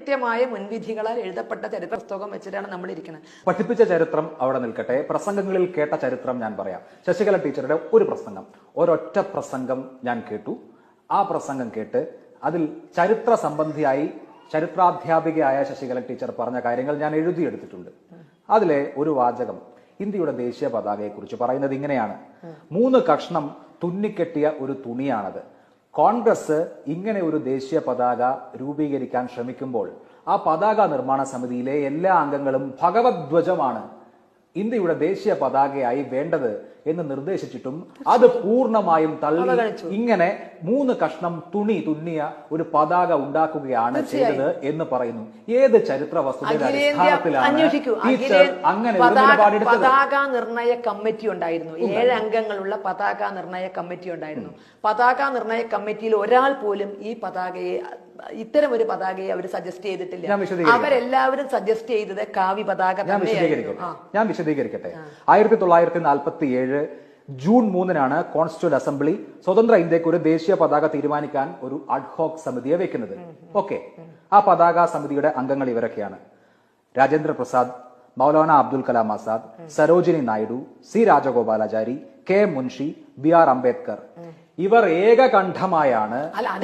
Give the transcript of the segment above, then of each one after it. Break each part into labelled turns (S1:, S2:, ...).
S1: കൃത്യമായ മുൻവിധികളാൽ എഴുതപ്പെട്ട ചരിത്ര പുസ്തകം വെച്ചിട്ടാണ് നമ്മൾ ഇരിക്കുന്നത്
S2: പഠിപ്പിച്ച ചരിത്രം അവിടെ നിൽക്കട്ടെ. പ്രസംഗങ്ങളിൽ കേട്ട ചരിത്രം ഞാൻ പറയാം. ശശികല ടീച്ചറുടെ ഒരു പ്രസംഗം. ഒരൊറ്റ പ്രസംഗം ഞാൻ കേട്ടു. ആ പ്രസംഗം കേട്ട് അതിൽ ചരിത്ര സംബന്ധിയായി ചരിത്രാധ്യാപികയായ ശശികല ടീച്ചർ പറഞ്ഞ കാര്യങ്ങൾ ഞാൻ എഴുതിയെടുത്തിട്ടുണ്ട്. അതിലെ ഒരു വാചകം ഇന്ത്യയുടെ ദേശീയ പതാകയെക്കുറിച്ച് പറയുന്നത് ഇങ്ങനെയാണ്. മൂന്ന് കഷ്ണം തുന്നിക്കെട്ടിയ ഒരു തുണിയാണത്. കോൺഗ്രസ് ഇങ്ങനെ ഒരു ദേശീയ പതാക രൂപീകരിക്കാൻ ശ്രമിക്കുമ്പോൾ ആ പതാക നിർമ്മാണ സമിതിയിലെ എല്ലാ അംഗങ്ങളും ഭഗവദ്ധ്വജമാണ്. ഇന്ത്യയുടെ ദേശീയ പതാകയായി വേണ്ടത് എന്ന് നിർദ്ദേശിച്ചിട്ടും അത് പൂർണമായും തള്ളി ഇങ്ങനെ മൂന്ന് കഷ്ണം തുണി തുന്നിയ ഒരു പതാക ഉണ്ടാക്കുകയാണ് ചെയ്തത് എന്ന് പറയുന്നു. ഏത് ചരിത്ര വസ്തുതയുടെ അടിസ്ഥാനത്തിലാണ് ടീച്ചർ അങ്ങനെ
S1: പതാക നിർണയ കമ്മിറ്റി ഉണ്ടായിരുന്നു. ഏഴ് അംഗങ്ങളുള്ള പതാക നിർണയ കമ്മിറ്റി ഉണ്ടായിരുന്നു. പതാക നിർണയ കമ്മിറ്റിയിൽ ഒരാൾ പോലും ഈ പതാകയെ ഇത്തരം ഒരു പതാകയെ അവർ സജസ്റ്റ് ചെയ്തിട്ടില്ല. അവരെല്ലാവരും സജസ്റ്റ് ചെയ്തത് കാവി പതാക
S2: ഞാൻ വിശദീകരിക്കട്ടെ? ഞാൻ വിശദീകരിക്കട്ടെ? ആയിരത്തി തൊള്ളായിരത്തി നാൽപ്പത്തി ഏഴ് ജൂൺ മൂന്നിനാണ് കോൺസ്റ്റിറ്റ്യൂന്റ് അസംബ്ലി സ്വതന്ത്ര ഇന്ത്യയ്ക്ക് ഒരു ദേശീയ പതാക തീരുമാനിക്കാൻ ഒരു അഡ്ഹോക് സമിതിയെ വെക്കുന്നത്. ഓക്കെ. ആ പതാക സമിതിയുടെ അംഗങ്ങൾ ഇവരൊക്കെയാണ്. Rajendra Prasad Maulana Abdul Kalam Azad Sarojini Naidu C Rajagopalachari K Munshi B R Ambedkar. ഇവർ ഏകകണ്ഠമായാണ്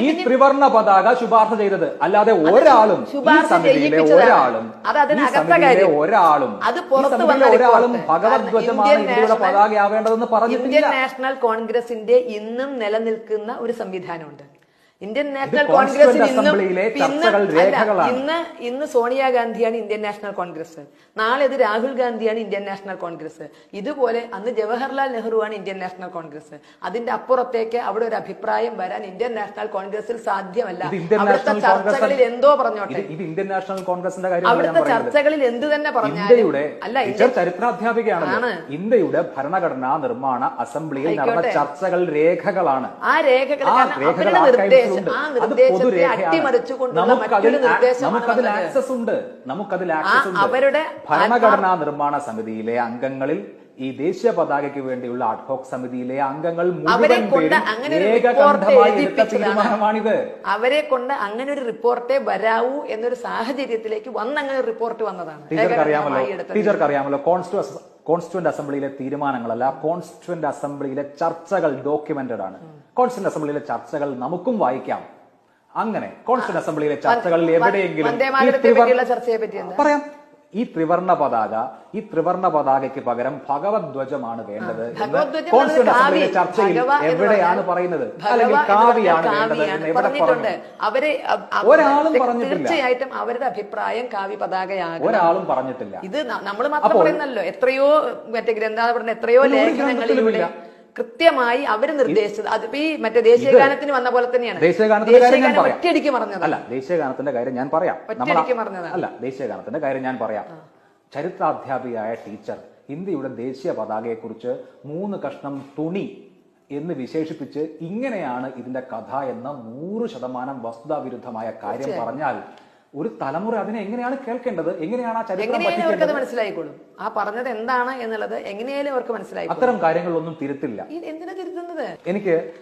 S2: ഈ ത്രിവർണ പതാക ശുപാർശ ചെയ്തത്. അല്ലാതെ ഒരാളും സമിതിയിലെ ഒരാളും സമിതിയിലെ ഒരാളും
S1: അത് പുറത്തു
S2: സമിതിയിലെ
S1: വന്ന
S2: ഒരാളും
S1: കാരണം
S2: ഇന്ത്യയുടെ പതാകയാവേണ്ടതെന്ന് പറഞ്ഞിട്ടില്ല.
S1: നാഷണൽ കോൺഗ്രസിന്റെ ഇന്നും നിലനിൽക്കുന്ന ഒരു സംവിധാനമുണ്ട്. ഇന്ത്യൻ നാഷണൽ കോൺഗ്രസ് ഇന്ന്. ഇന്ന് ഇന്ന് സോണിയാഗാന്ധിയാണ് ഇന്ത്യൻ നാഷണൽ കോൺഗ്രസ്. നാളെ ഇത് രാഹുൽ ഗാന്ധിയാണ് ഇന്ത്യൻ നാഷണൽ കോൺഗ്രസ്. ഇതുപോലെ അന്ന് ജവഹർലാൽ നെഹ്റുവാണ് ഇന്ത്യൻ നാഷണൽ കോൺഗ്രസ്. അതിന്റെ അപ്പുറത്തേക്ക് അവിടെ ഒരു അഭിപ്രായം വരാൻ ഇന്ത്യൻ നാഷണൽ കോൺഗ്രസിൽ സാധ്യമല്ല. അവിടുത്തെ ചർച്ചകളിൽ എന്തോ പറഞ്ഞോട്ടെ?
S2: ഇത് ഇന്ത്യൻ നാഷണൽ കോൺഗ്രസിന്റെ ഞാൻ
S1: അവിടുത്തെ ചർച്ചകളിൽ എന്ത് തന്നെ പറഞ്ഞാലും
S2: ഇന്ത്യയുടെ
S1: അല്ല
S2: ചരിത്രാധ്യാപികയാണ് ഇന്ത്യയുടെ ഭരണഘടനാ നിർമ്മാണ അസംബ്ലിയിൽ നടന്ന ചർച്ചകൾ രേഖകളാണ്.
S1: ആ രേഖകൾ
S2: അത് പൊതുരേഖയാണ്. നമുക്കതിൽ. ആക്സസ് ഉണ്ട്. നമുക്കതിൽ ആക്സസ് ഉണ്ട്.
S1: അവരുടെ
S2: ഭരണഘടനാ നിർമ്മാണ സമിതിയിലെ അംഗങ്ങളിൽ ഈ ദേശീയ പതാകയ്ക്ക് വേണ്ടിയുള്ള അഡ്ഹോക് സമിതിയിലെ അംഗങ്ങൾ
S1: അവരെ കൊണ്ട് അങ്ങനെ
S2: തീരുമാനമാണിത്.
S1: അവരെ കൊണ്ട് അങ്ങനെ ഒരു റിപ്പോർട്ടേ വരാവൂ എന്നൊരു സാഹചര്യത്തിലേക്ക് വന്ന് അങ്ങനെ ഒരു റിപ്പോർട്ട് വന്നതാണ്.
S2: ടീച്ചർക്ക് അറിയാമല്ലോ. ടീച്ചർക്ക് അറിയാമല്ലോ. കോൺസ്റ്റിറ്റ്യൂന്റ് അസംബ്ലിയിലെ തീരുമാനങ്ങളല്ല കോൺസ്റ്റിറ്റ്യൂന്റ് അസംബ്ലിയിലെ ചർച്ചകൾ ഡോക്യുമെന്റഡ് ആണ്. കോൺസ്റ്റിറ്റ്യൂന്റ് അസംബ്ലിയിലെ ചർച്ചകൾ നമുക്കും വായിക്കാം. അങ്ങനെ കോൺസ്റ്റിറ്റ്യൂന്റ് അസംബ്ലിയിലെ ചർച്ചകളിൽ എവിടെയെങ്കിലും പറയാം. ഈ ത്രിവർണ പതാക ഈ ത്രിവർണ പതാകയ്ക്ക് പകരം ഭഗവത്വജമാണ് വേണ്ടത് എന്ന്
S1: എന്നത്
S2: അസംബ്ലിയിലെ ചർച്ചയിൽ എവിടെയാണ് പറയുന്നത്? അല്ലെങ്കിൽ കാവ്യാണ് വേണ്ടത് എന്ന് എവിടെ പറഞ്ഞു?
S1: അവരെ
S2: ഒരാളും പറഞ്ഞിട്ടില്ല.
S1: തീർച്ചയായിട്ടും അവരുടെ അഭിപ്രായം കാവ്യ പതാകയാണ്
S2: ഒരാളും പറഞ്ഞിട്ടില്ല.
S1: ഇത് നമ്മൾ മാത്രം പറയുന്നല്ലോ. എത്രയോ മറ്റേ ഗ്രന്ഥാപുരം എത്രയോ ലേഖനങ്ങളിലൂടെ. കൃത്യമായി അവർ നിർദ്ദേശിച്ചത്. അതിപ്പോ ഈ മറ്റേ ദേശീയ ഗാനത്തിന് വന്ന പോലെ തന്നെയാണ്.
S2: ദേശീയ ഗാനത്തിന്റെ കാര്യം ഞാൻ പറയാം.
S1: ഒറ്റയടിക്ക് പറഞ്ഞത്
S2: അല്ല ദേശീയഗാനത്തിന്റെ കാര്യം ഞാൻ പറയാം.
S1: ഒറ്റയടിക്ക് പറഞ്ഞത്
S2: അല്ല ദേശീയഗാനത്തിന്റെ കാര്യം ഞാൻ പറയാം. ചരിത്രാധ്യാപികയായ ടീച്ചർ ഇന്ത്യയുടെ ദേശീയ പതാകയെക്കുറിച്ച് മൂന്ന് കഷ്ണം തുണി എന്ന് വിശേഷിപ്പിച്ച് ഇങ്ങനെയാണ് ഇതിന്റെ കഥ എന്ന നൂറ് ശതമാനം വസ്തുതാവിരുദ്ധമായ കാര്യം പറഞ്ഞാൽ ഒരു തലമുറ അതിനെ എങ്ങനെയാണ് കേൾക്കേണ്ടത്? എങ്ങനെയാണ് ആ ചരിത്രം
S1: മനസ്സിലായിക്കോളും. ആ പറഞ്ഞത് എന്താണ് എന്നുള്ളത് എങ്ങനെയാലും അവർക്ക് മനസ്സിലായി
S2: അത്തരം കാര്യങ്ങളൊന്നും തിരുത്തില്ല.
S1: എന്തിനാ തിരുത്തുന്നത്?
S2: എനിക്ക്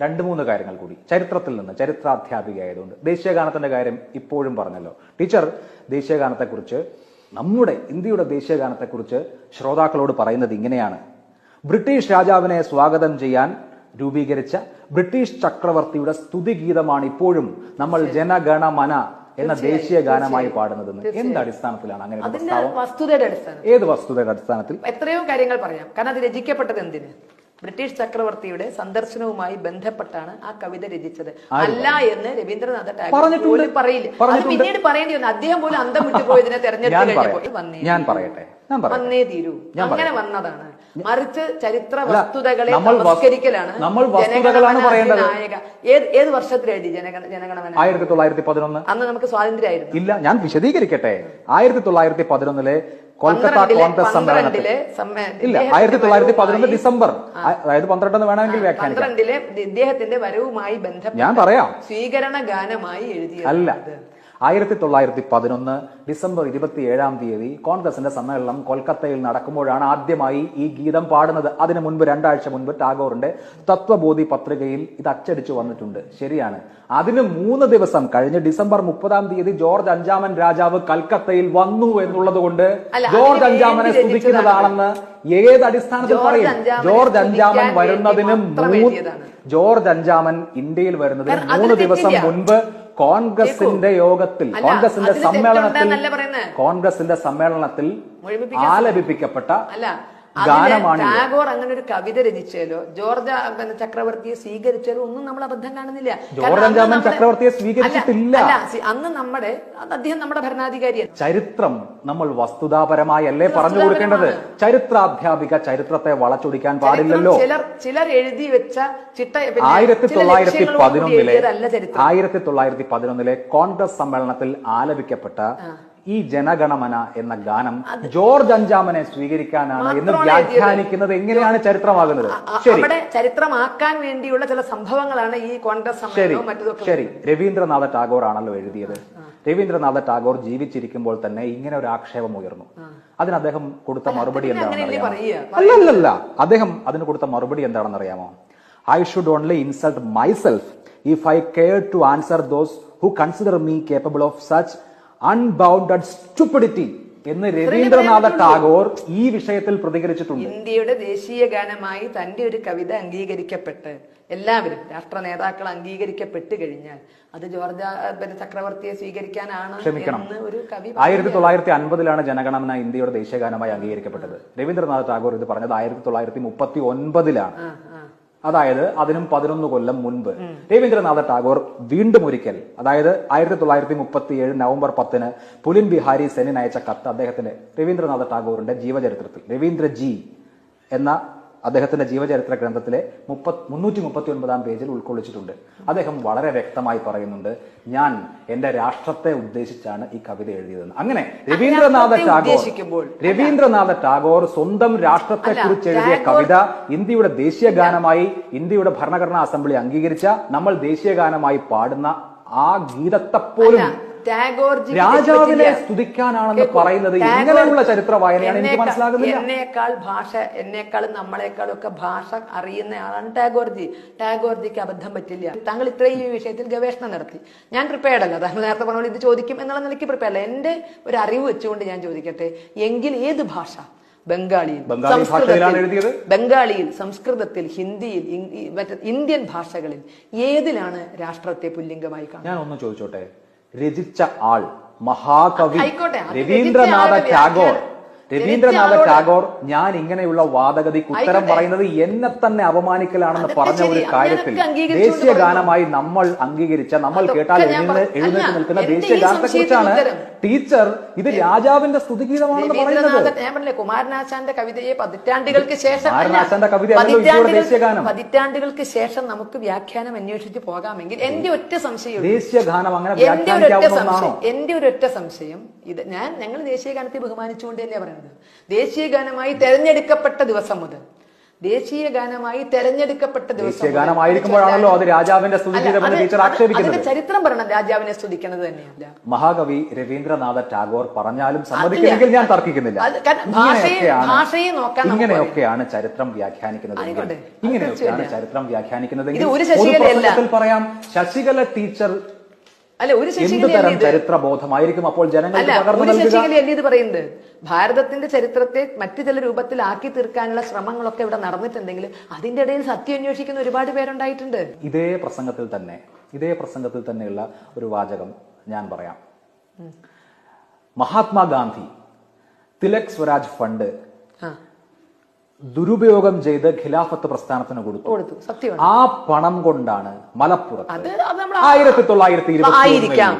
S2: രണ്ട് മൂന്ന് കാര്യങ്ങൾ കൂടി. ചരിത്രത്തിൽ നിന്ന് ചരിത്രാധ്യാപിക ആയതുകൊണ്ട്. ദേശീയഗാനത്തിന്റെ കാര്യം ഇപ്പോഴും പറഞ്ഞല്ലോ. ടീച്ചർ ദേശീയഗാനത്തെക്കുറിച്ച് നമ്മുടെ ഇന്ത്യയുടെ ദേശീയഗാനത്തെക്കുറിച്ച് ശ്രോതാക്കളോട് പറയുന്നത് ഇങ്ങനെയാണ്. ബ്രിട്ടീഷ് രാജാവിനെ സ്വാഗതം ചെയ്യാൻ രൂപീകരിച്ച ബ്രിട്ടീഷ് ചക്രവർത്തിയുടെ സ്തുതിഗീതമാണ് ഇപ്പോഴും നമ്മൾ ജനഗണമന എന്ന ദേശീയ ഗാനമായി പാടുന്നത് എന്ത് അടിസ്ഥാനത്തിലാണ് അങ്ങനെ
S1: വസ്തുതയുടെ അടിസ്ഥാനം
S2: ഏത് വസ്തുതയുടെ അടിസ്ഥാനത്തിൽ?
S1: എത്രയോ കാര്യങ്ങൾ പറയാം. കാരണം അത് രചിക്കപ്പെട്ടത് എന്തിന്? ബ്രിട്ടീഷ് ചക്രവർത്തിയുടെ സന്ദർശനവുമായി ബന്ധപ്പെട്ടാണ് ആ കവിത രചിച്ചത്. അല്ല എന്ന് രവീന്ദ്രനാഥ് ടാഗോർ പറയില്ല. അത് പിന്നീട് പറയേണ്ടി വന്നു. അദ്ദേഹം പോലും അന്തം വിട്ടുപോയതിനെ തെരഞ്ഞെടുപ്പ് കഴിഞ്ഞപ്പോൾ വന്നേ.
S2: ഞാൻ പറയട്ടെ. ഞാൻ
S1: വന്നേ തീരൂ. അങ്ങനെ വന്നതാണ്. മറിച്ച് ചരിത്ര വസ്തുതകളെ നമസ്കരിക്കലാണ്
S2: നമ്മൾ വസ്തുതകളാണ് പറയേണ്ടത്.
S1: ഏത് ഏത് വർഷത്തിൽ എഴുതി ജനഗണ ജനഗണമന?
S2: ആയിരത്തി തൊള്ളായിരത്തി പതിനൊന്ന്
S1: അന്ന് നമുക്ക് സ്വാതന്ത്ര്യമായിരുന്നു.
S2: ഇല്ല ഞാൻ വിശദീകരിക്കട്ടെ. ആയിരത്തി തൊള്ളായിരത്തി പതിനൊന്നിലെ കൊൽക്കത്ത കോൺഗ്രസ് സമ്മേളനത്തിൽ.
S1: സമ്മേ-
S2: ഇല്ല ആയിരത്തി തൊള്ളായിരത്തി പതിനൊന്ന് ഡിസംബർ. അതായത് പന്ത്രണ്ടെന്ന് വേണമെങ്കിൽ വ്യാഖ്യാനിക്കാം.
S1: പന്ത്രണ്ടിലെ ഇദ്ദേഹത്തിന്റെ വരവുമായി ബന്ധപ്പെട്ട്
S2: ഞാൻ പറയാം.
S1: സ്വീകരണ ഗാനമായി എഴുതിയത്
S2: അല്ല ആയിരത്തി തൊള്ളായിരത്തി പതിനൊന്ന് ഡിസംബർ ഇരുപത്തി ഏഴാം തീയതി കോൺഗ്രസിന്റെ സമ്മേളനം കൊൽക്കത്തയിൽ നടക്കുമ്പോഴാണ് ആദ്യമായി ഈ ഗീതം പാടുന്നത്. അതിനു മുൻപ് രണ്ടാഴ്ച മുൻപ് ടാഗോറിന്റെ തത്വബോധി പത്രികയിൽ ഇത് അച്ചടിച്ചു വന്നിട്ടുണ്ട്. ശരിയാണ്. അതിന് മൂന്ന് ദിവസം കഴിഞ്ഞ് ഡിസംബർ മുപ്പതാം തീയതി ജോർജ് അഞ്ചാമൻ രാജാവ് കൽക്കത്തയിൽ വന്നു എന്നുള്ളത് കൊണ്ട് ജോർജ് അഞ്ചാമനെ സ്തുതിക്കുന്നതാണെന്ന് ഏത് അടിസ്ഥാനത്തിൽ പറയും? ജോർജ് അഞ്ചാമൻ വരുന്നതിന്. ജോർജ് അഞ്ചാമൻ ഇന്ത്യയിൽ വരുന്നതിന് മൂന്ന് ദിവസം മുൻപ് കോൺഗ്രസിന്റെ യോഗത്തിൽ കോൺഗ്രസിന്റെ സമ്മേളനത്തിൽ. കോൺഗ്രസിന്റെ സമ്മേളനത്തിൽ ആലപിപ്പിക്കപ്പെട്ട
S1: അല്ല
S2: ഗാനമാണ്
S1: ടാഗോർ അങ്ങനെ ഒരു കവിത രചിച്ചാലോ ജോർജ് ചക്രവർത്തിയെ സ്വീകരിച്ചാലോ ഒന്നും നമ്മൾ അബദ്ധം കാണുന്നില്ല.
S2: ജോർജ് ചക്രവർത്തിയെ സ്വീകരിച്ചിട്ടില്ല.
S1: അന്ന് നമ്മുടെ അദ്ദേഹം നമ്മുടെ ഭരണാധികാരിയാണ്.
S2: ചരിത്രം നമ്മൾ വസ്തുതാപരമായി അല്ലേ പറഞ്ഞു കൊടുക്കേണ്ടത്? ചരിത്രാധ്യാപിക ചരിത്രത്തെ വളച്ചൊടിക്കാൻ പാടില്ലല്ലോ.
S1: ചിലർ ചിലർ എഴുതി വെച്ച ചിട്ട
S2: ആയിരത്തി തൊള്ളായിരത്തി പതിനൊന്നിലെ ആയിരത്തി തൊള്ളായിരത്തി പതിനൊന്നിലെ കോൺഗ്രസ് സമ്മേളനത്തിൽ ആലപിക്കപ്പെട്ട ഈ ജനഗണമന എന്ന ഗാനം ജോർജ് അഞ്ചാമനെ സ്വീകരിക്കാനാണ് എന്ന് വ്യാഖ്യാനിക്കുന്നത് എങ്ങനെയാണ് ചരിത്രമാകുന്നത്?
S1: അവിടെ ചരിത്രമാക്കാൻ വേണ്ടിയുള്ള ചില സംഭവങ്ങളാണ് ഈ കോൺഗ്രസ്
S2: ശരി ശരി. രവീന്ദ്രനാഥ ടാഗോർ ആണല്ലോ എഴുതിയത് രവീന്ദ്രനാഥ ടാഗോർ ജീവിച്ചിരിക്കുമ്പോൾ തന്നെ ഇങ്ങനെ ഒരു ആക്ഷേപം ഉയർന്നു. അതിന് അദ്ദേഹം കൊടുത്ത മറുപടി എന്താണെന്ന് അല്ലല്ല അദ്ദേഹം അതിന് കൊടുത്ത മറുപടി എന്താണെന്ന് അറിയാമോ? I should only insult myself if I care to answer those who consider me capable of such unbounded stupidity എന്ന് രവീന്ദ്രനാഥ ടാഗോർ ഈ വിഷയത്തിൽ പ്രതികരിച്ചിട്ടുണ്ട്.
S1: ഇന്ത്യയുടെ ദേശീയ ഗാനമായി തന്റെ ഒരു കവിത അംഗീകരിക്കപ്പെട്ട് എല്ലാവരും രാഷ്ട്ര നേതാക്കൾ അംഗീകരിക്കപ്പെട്ട് കഴിഞ്ഞാൽ അത് ജോർജ് ചക്രവർത്തിയെ സ്വീകരിക്കാനാണ്
S2: ക്ഷമിക്കണം.
S1: ഒരു കവി
S2: ആയിരത്തി തൊള്ളായിരത്തി അൻപതിലാണ് ജനഗണമന ഇന്ത്യയുടെ ദേശീയ ഗാനമായി അംഗീകരിക്കപ്പെട്ടത്. രവീന്ദ്രനാഥ് ടാഗോർ ഇത് പറഞ്ഞത് ആയിരത്തി തൊള്ളായിരത്തി മുപ്പത്തി ഒൻപതിലാണ്. അതായത് അതിനും പതിനൊന്ന് കൊല്ലം മുൻപ്. രവീന്ദ്രനാഥ ടാഗോർ വീണ്ടും ഒരിക്കൽ അതായത് ആയിരത്തി തൊള്ളായിരത്തി മുപ്പത്തി ഏഴ് നവംബർ പത്തിന് പുലിൻ ബിഹാരി സെനിൻ അയച്ച കത്ത് അദ്ദേഹത്തിന്റെ രവീന്ദ്രനാഥ ടാഗോറിന്റെ ജീവചരിത്രത്തിൽ. രവീന്ദ്ര ജി എന്ന അദ്ദേഹത്തിന്റെ ജീവചരിത്ര ഗ്രന്ഥത്തിലെ മുപ്പത് മുന്നൂറ്റി മുപ്പത്തി ഒൻപതാം പേജിൽ ഉൾക്കൊള്ളിച്ചിട്ടുണ്ട്. അദ്ദേഹം വളരെ വ്യക്തമായി പറയുന്നുണ്ട് ഞാൻ എന്റെ രാഷ്ട്രത്തെ ഉദ്ദേശിച്ചാണ് ഈ കവിത എഴുതിയതെന്ന്. അങ്ങനെ രവീന്ദ്രനാഥ ടാഗോർ രവീന്ദ്രനാഥ ടാഗോർ സ്വന്തം രാഷ്ട്രത്തെ കുറിച്ച് എഴുതിയ കവിത ഇന്ത്യയുടെ ദേശീയ ഗാനമായി ഇന്ത്യയുടെ ഭരണഘടനാ അസംബ്ലി അംഗീകരിച്ച നമ്മൾ ദേശീയ ഗാനമായി പാടുന്ന ആ ഗീതത്തെ പോലും
S1: അല്ല, ടാഗോർജി
S2: രാജാവിനെ സ്തുതിക്കാനാണെന്ന് പറയുന്നത് ഇങ്ങനെയുള്ള ചരിത്ര വായനയാണ് എനിക്ക്
S1: മനസ്സിലാകുന്നത്
S2: മനസ്സിലാകുന്നില്ല.
S1: എന്നേക്കാൾ ഭാഷ എന്നേക്കാളും നമ്മളെക്കാളും ഒക്കെ ഭാഷ അറിയുന്ന ആളാണ് ടാഗോർജി. ടാഗോർജിക്ക് അബദ്ധം പറ്റില്ല. താങ്കൾ ഇത്രയും ഈ വിഷയത്തിൽ ഗവേഷണം നടത്തി. ഞാൻ പ്രിപ്പയർഡ് അല്ല. താങ്കൾ നേരത്തെ പറഞ്ഞ ഇത് ചോദിക്കും എന്നുള്ള നിലയ്ക്ക് പ്രിപ്പയർ അല്ല. എന്റെ ഒരു അറിവ് വെച്ചുകൊണ്ട് ഞാൻ ചോദിക്കട്ടെ എങ്കിൽ ഏത് ഭാഷ? ബംഗാളിയിൽ
S2: ബംഗാളി
S1: സംസ്കൃതത്തിൽ? ബംഗാളിയിൽ സംസ്കൃതത്തിൽ ഹിന്ദിയിൽ മറ്റേ ഇന്ത്യൻ ഭാഷകളിൽ ഏതിലാണ് രാഷ്ട്രത്തെ പുല്ലിംഗമായി കാണുന്നത്?
S2: ഞാൻ ഒന്ന് ചോദിച്ചോട്ടെ. രചിച്ച ആൾ മഹാകവി രവീന്ദ്രനാഥ ടാഗോർ. രവീന്ദ്രനാഥ ടാഗോർ ഞാൻ ഇങ്ങനെയുള്ള വാദഗതിക്ക് ഉത്തരം പറയുന്നത് എന്നെ തന്നെ അപമാനിക്കലാണെന്ന് പറഞ്ഞ ഒരു കാര്യത്തിൽ ദേശീയ ഗാനമായി നമ്മൾ അംഗീകരിച്ച നമ്മൾ കേട്ടാൽ എഴുന്നേറ്റ് നിൽക്കുന്ന ദേശീയ ഗാനത്തെ കുറിച്ചാണ് ടീച്ചർ ഇത് രാജാവിന്റെ സ്തുതിഗീതമാണെന്ന് പറയുന്നത്.
S1: കുമാരനാശാന്റെ കവിതയെ പതിറ്റാണ്ടുകൾക്ക് ശേഷം
S2: കുമാരനാശാന്റെ.
S1: പതിറ്റാണ്ടുകൾക്ക് ശേഷം നമുക്ക് വ്യാഖ്യാനം അന്വേഷിച്ച് പോകാമെങ്കിൽ എന്റെ ഒറ്റ സംശയം
S2: ദേശീയ ഗാനം അങ്ങനെ
S1: എന്റെ ഒരൊറ്റ
S2: വ്യാഖ്യാനിക്കാവുന്നതാണോ
S1: സംശയം എന്റെ ഒരൊറ്റ സംശയം ഇത് ഞാൻ ഞങ്ങൾ ദേശീയ ഗാനത്തെ ബഹുമാനിച്ചുകൊണ്ട് തന്നെയാണ് പറയുന്നത്? ദേശീയ ഗാനമായി തെരഞ്ഞെടുക്കപ്പെട്ട ദിവസം മുതൽ ദേശീയ ഗാനമായി തെരഞ്ഞെടുക്കപ്പെട്ട ദിവസം
S2: ഗാനമായിരിക്കുമ്പോഴാണല്ലോ അത് രാജാവിന്റെ ടീച്ചർ ആക്ഷേപിക്കുന്നത്
S1: ചരിത്രം പറയണം രാജാവിനെ സ്തുതിക്കുന്നത് തന്നെയാണ്
S2: മഹാകവി രവീന്ദ്രനാഥ ടാഗോർ പറഞ്ഞാലും സമ്മതിക്കുമെങ്കിൽ ഞാൻ തർക്കിക്കുന്നില്ല
S1: ഭാഷയെ- നോക്കാൻ
S2: ഇങ്ങനെയൊക്കെയാണ് ചരിത്രം വ്യാഖ്യാനിക്കുന്നത്. ഇങ്ങനെയൊക്കെയാണ് ചരിത്രം വ്യാഖ്യാനിക്കുന്നത്. പറയാം ശശികല ടീച്ചർ
S1: അല്ല ഒരു
S2: എന്ത്
S1: ശശികലയല്ല
S2: ചരിത്ര ബോധമായിരിക്കും അപ്പോൾ
S1: ഒരു ഇത് പറയുന്നത്? ഭാരതത്തിന്റെ ചരിത്രത്തെ മറ്റു ചില രൂപത്തിലാക്കി തീർക്കാനുള്ള ശ്രമങ്ങളൊക്കെ ഇവിടെ നടന്നിട്ടുണ്ടെങ്കിൽ അതിന്റെ ഇടയിൽ സത്യം അന്വേഷിക്കുന്ന ഒരുപാട് പേരുണ്ടായിട്ടുണ്ട്.
S2: ഇതേ പ്രസംഗത്തിൽ തന്നെ ഇതേ പ്രസംഗത്തിൽ തന്നെയുള്ള ഒരു വാചകം ഞാൻ പറയാം. മഹാത്മാഗാന്ധി തിലക് സ്വരാജ് ഫണ്ട് ദുരുപയോഗം ചെയ്ത് ഖിലാഫത്ത് പ്രസ്ഥാനത്തിന് കൊടുത്തു.
S1: കൊടുത്തു. സത്യമാണ്.
S2: ആ പണം കൊണ്ടാണ് മലപ്പുറത്ത് ആയിരത്തി തൊള്ളായിരത്തി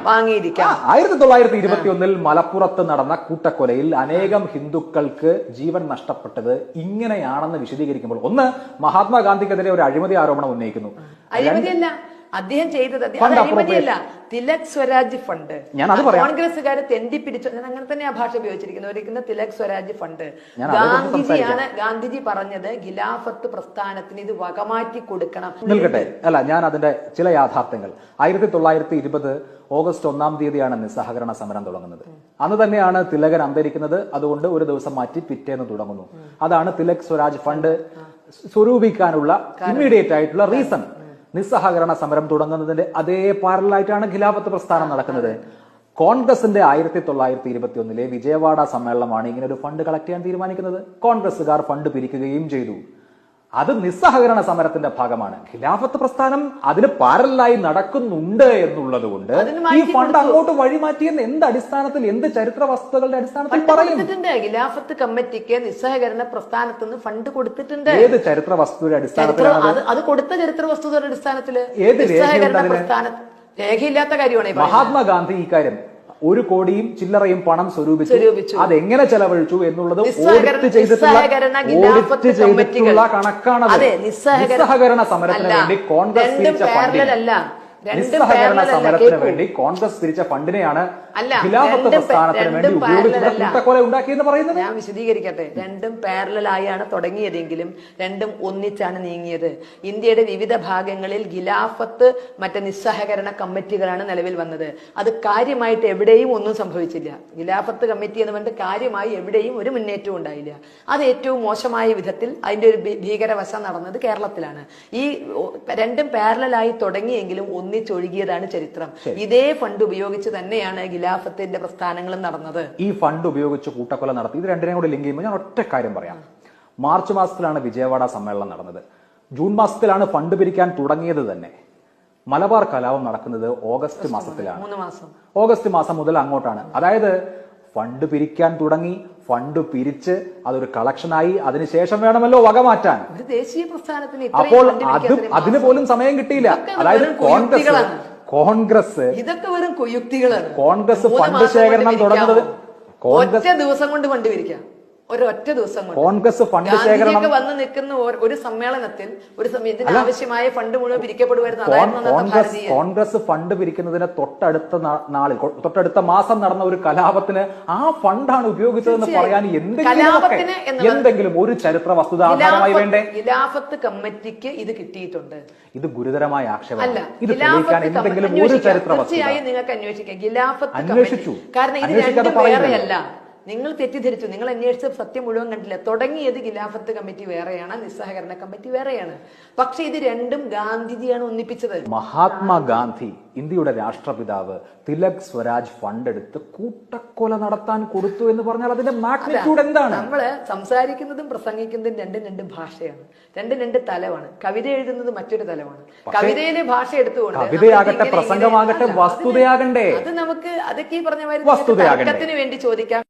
S1: വാങ്ങിയിരിക്കാം
S2: ആയിരത്തി തൊള്ളായിരത്തി ഇരുപത്തി ഒന്നിൽ മലപ്പുറത്ത് നടന്ന കൂട്ടക്കൊലയിൽ അനേകം ഹിന്ദുക്കൾക്ക് ജീവൻ നഷ്ടപ്പെട്ടത് ഇങ്ങനെയാണെന്ന് വിശദീകരിക്കുമ്പോൾ ഒന്ന് മഹാത്മാഗാന്ധിക്കെതിരെ ഒരു അഴിമതി ആരോപണം ഉന്നയിക്കുന്നു.
S1: അഴിമതിയല്ല അദ്ദേഹം ചെയ്തത് അദ്ദേഹം അഴിമതിയല്ല തിലക് സ്വരാജ് ഫണ്ട്. കോൺഗ്രസ്സുകാരെ തെണ്ടി പിടിച്ചു. ഞാൻ അങ്ങനെ തന്നെ ആ ഭാഷ ഉപയോഗിച്ചിരിക്കുന്നു. ഒരിക്കുന്ന തിലക് സ്വരാജ് ഫണ്ട്. ഗാന്ധിജിയാണ് ഗാന്ധിജി പറഞ്ഞത് ഖിലാഫത്ത് പ്രസ്ഥാനത്തിന് ഇത് വകമാറ്റി കൊടുക്കണം.
S2: നിൽക്കട്ടെ. അല്ല ഞാൻ അതിന്റെ ചില യാഥാർത്ഥ്യങ്ങൾ. ആയിരത്തി തൊള്ളായിരത്തി ഇരുപത് ഓഗസ്റ്റ് ഒന്നാം തീയതിയാണ് നിസ്സഹകരണ സമരം തുടങ്ങുന്നത്. അന്ന് തന്നെയാണ് തിലകൻ അന്തരിക്കുന്നത്. അതുകൊണ്ട് ഒരു ദിവസം മാറ്റി പിറ്റേന്ന് തുടങ്ങുന്നു. അതാണ് തിലക് സ്വരാജ് ഫണ്ട് സ്വരൂപിക്കാനുള്ള ഇമ്മീഡിയറ്റ് ആയിട്ടുള്ള റീസൺ നിസ്സഹകരണ സമരം തുടങ്ങുന്നതിന്റെ അതേ പാരലായിട്ടാണ് ഖിലാഫത്ത് പ്രസ്ഥാനം നടക്കുന്നത്. കോൺഗ്രസിന്റെ ആയിരത്തി തൊള്ളായിരത്തി ഇരുപത്തി ഒന്നിലെ വിജയവാഡ സമ്മേളനമാണ് ഇങ്ങനെ ഒരു ഫണ്ട് കളക്ട് ചെയ്യാൻ തീരുമാനിക്കുന്നത്. കോൺഗ്രസുകാർ ഫണ്ട് പിരിക്കുകയും ചെയ്തു. അത് നിസ്സഹകരണ സമരത്തിന്റെ ഭാഗമാണ്. ഖിലാഫത്ത് പ്രസ്ഥാനം അതിന് പാരലായി നടക്കുന്നുണ്ട് എന്നുള്ളത് കൊണ്ട് ഈ ഫണ്ട് അങ്ങോട്ട് വഴിമാറ്റിയെന്ന് എന്ത് അടിസ്ഥാനത്തിൽ എന്ത് ചരിത്ര വസ്തുക്കളുടെ അടിസ്ഥാനത്തിൽ
S1: പറയുന്നുണ്ട് ഖിലാഫത്ത് കമ്മിറ്റിക്ക് നിസ്സഹകരണ പ്രസ്ഥാനത്ത് നിന്ന് ഫണ്ട് കൊടുത്തിട്ടുണ്ട്.
S2: ഏത് ചരിത്ര വസ്തുവിന്റെ
S1: അടിസ്ഥാനത്തിൽ
S2: അടിസ്ഥാനത്തിലാണ്
S1: അത് കൊടുത്ത ചരിത്ര വസ്തുതയുടെ അടിസ്ഥാനത്തിൽ
S2: ഏത്
S1: നിസ്സഹകരണ? പ്രസ്ഥാന രേഖയില്ലാത്ത കാര്യമാണ്.
S2: മഹാത്മാഗാന്ധി ഇക്കാര്യം ഒരു കോടിയും ചില്ലറയും പണം സ്വരൂപിച്ചു. അതെങ്ങനെ ചെലവഴിച്ചു എന്നുള്ളത് ഓഡിറ്റ് ചെയ്തിട്ടുള്ള ഓഡിറ്റ് ചെയ്തിട്ടുള്ള
S1: അതെ, നിസ്സഹകരണ-
S2: സമരത്തിന് വേണ്ടി കോൺഗ്രസ്.
S1: രണ്ടും
S2: നിസ്സഹകരണ സമരത്തിന് വേണ്ടി കോൺഗ്രസ് പിരിച്ച ഫണ്ടിനെയാണ് വേണ്ടി
S1: അല്ല.
S2: പറയുന്നത്?
S1: ഞാൻ വിശദീകരിക്കട്ടെ. രണ്ടും പാരലായാണ് തുടങ്ങിയതെങ്കിലും രണ്ടും ഒന്നിച്ചാണ് നീങ്ങിയത്. ഇന്ത്യയുടെ വിവിധ ഭാഗങ്ങളിൽ ഖിലാഫത്ത് മറ്റ് നിസ്സഹകരണ കമ്മിറ്റികളാണ് നിലവിൽ വന്നത്. അത് കാര്യമായിട്ട് എവിടെയും ഒന്നും സംഭവിച്ചില്ല. ഖിലാഫത്ത് കമ്മിറ്റി എന്ന് പറഞ്ഞിട്ട് കാര്യമായി എവിടെയും ഒരു മുന്നേറ്റവും ഉണ്ടായില്ല. അത് ഏറ്റവും മോശമായ വിധത്തിൽ അതിന്റെ ഒരു ഭീകരവശ നടന്നത് കേരളത്തിലാണ്. ഈ രണ്ടും പാരലായി തുടങ്ങിയെങ്കിലും ഒന്നിച്ചൊഴുകിയതാണ് ചരിത്രം. ഇതേ ഫണ്ട് ഉപയോഗിച്ച് തന്നെയാണ് ഖിലാഫത്തിന്റെ പ്രസ്ഥാനങ്ങളും നടന്നത്.
S2: ഈ ഫണ്ട് ഉപയോഗിച്ച് കൂട്ടക്കൊല നടത്തി. ഇത് രണ്ടിനെയും കൂടി ലിങ്ക് ചെയ്യുമ്പോൾ ഞാൻ ഒറ്റ കാര്യം പറയാം. മാർച്ച് മാസത്തിലാണ് വിജയവാഡ സമ്മേളനം നടന്നത്. ജൂൺ മാസത്തിലാണ് ഫണ്ട് പിരിക്കാൻ തുടങ്ങിയത് തന്നെ. മലബാർ കലാപം നടക്കുന്നത് ഓഗസ്റ്റ് മാസത്തിലാണ്.
S1: മൂന്ന് മാസം.
S2: ഓഗസ്റ്റ് മാസം മുതൽ അങ്ങോട്ടാണ്. അതായത് ഫണ്ട് പിരിക്കാൻ തുടങ്ങി ഫണ്ട് പിരിച്ച് അതൊരു കളക്ഷനായി അതിനുശേഷം വേണമല്ലോ വക മാറ്റാൻ. അപ്പോൾ അത് അതിന് പോലും സമയം കിട്ടിയില്ല. അതായത് കോൺഗ്രസ്. കോൺഗ്രസ്
S1: ഇതൊക്കെ വെറും കുയുക്തികളാണ്
S2: കോൺഗ്രസ് ഫണ്ട് ശേഖരണം? തുടങ്ങുന്നത് കോൺഗ്രസ്
S1: ഒറ്റ ദിവസം കൊണ്ട് ഫണ്ട് പിരിക്കാം ഒരൊറ്റ ദിവസം കൊണ്ട്.
S2: കോൺഗ്രസ് ഫണ്ട് ശേഖരണം
S1: വന്ന് നിൽക്കുന്ന ഒരു- സമ്മേളനത്തിൽ ഒരു സമയത്തിന് ആവശ്യമായ ഫണ്ട് മുഴുവൻ പിരിക്കപ്പെടുവായിരുന്നു
S2: കോൺഗ്രസ് കോൺഗ്രസ് ഫണ്ട് പിരിക്കുന്നതിന് തൊട്ടടുത്ത നാളിൽ തൊട്ടടുത്ത മാസം നടന്ന ഒരു കലാപത്തിന് ആ ഫണ്ടാണ് ഉപയോഗിച്ചതെന്ന് പറയാൻ എന്തെങ്കിലും എന്തെങ്കിലും ഒരു ചരിത്ര വസ്തുത ആധാരമായി വേണ്ടേ?
S1: ഖിലാഫത്ത് കമ്മിറ്റിക്ക് ഇത് കിട്ടിയിട്ടുണ്ട്.
S2: ഇത് ഗുരുതരമായ ആക്ഷേപം. ഇത് തെളിയിക്കാൻ എന്തെങ്കിലും ഒരു ചരിത്ര വസ്തുത.
S1: തീർച്ചയായും നിങ്ങൾക്ക് അന്വേഷിക്കാം. ഖിലാഫത്ത്
S2: അന്വേഷിച്ചു.
S1: കാരണം ഇത് രണ്ടും വേറെയല്ല. നിങ്ങൾ തെറ്റിദ്ധരിച്ചു. നിങ്ങൾ അന്വേഷിച്ച സത്യം മുഴുവൻ കണ്ടില്ല. തുടങ്ങിയത് ഖിലാഫത്ത് കമ്മിറ്റി വേറെയാണ് നിസ്സഹകരണ കമ്മിറ്റി വേറെയാണ്. പക്ഷെ ഇത് രണ്ടും ഗാന്ധിജിയാണ് ഒന്നിപ്പിച്ചത്.
S2: മഹാത്മാഗാന്ധി ഇന്ത്യയുടെ രാഷ്ട്രപിതാവ് തിലക് സ്വരാജ് ഫണ്ട് എടുത്ത് കൂട്ടക്കൊല നടത്താൻ കൊടുത്തു എന്ന് പറഞ്ഞാൽ അതിന്റെ മാഗ്നിറ്റ്യൂഡ് എന്താണ്?
S1: നമ്മൾ സംസാരിക്കുന്നതും പ്രസംഗിക്കുന്നതും രണ്ടും രണ്ട് ഭാഷയാണ്. രണ്ടും രണ്ട് തലമാണ് കവിത എഴുതുന്നത് മറ്റൊരു തലമാണ് കവിതയിലെ ഭാഷ എടുത്തുകൊണ്ട്
S2: കവിതയാകട്ടെ,
S1: അത്
S2: പ്രസംഗമാകട്ടെ, വസ്തുതയാകണ്ടേ?
S1: അത് നമുക്ക് അതൊക്കെ ഈ പറഞ്ഞ മാതിരി? വേണ്ടി ചോദിക്കാം.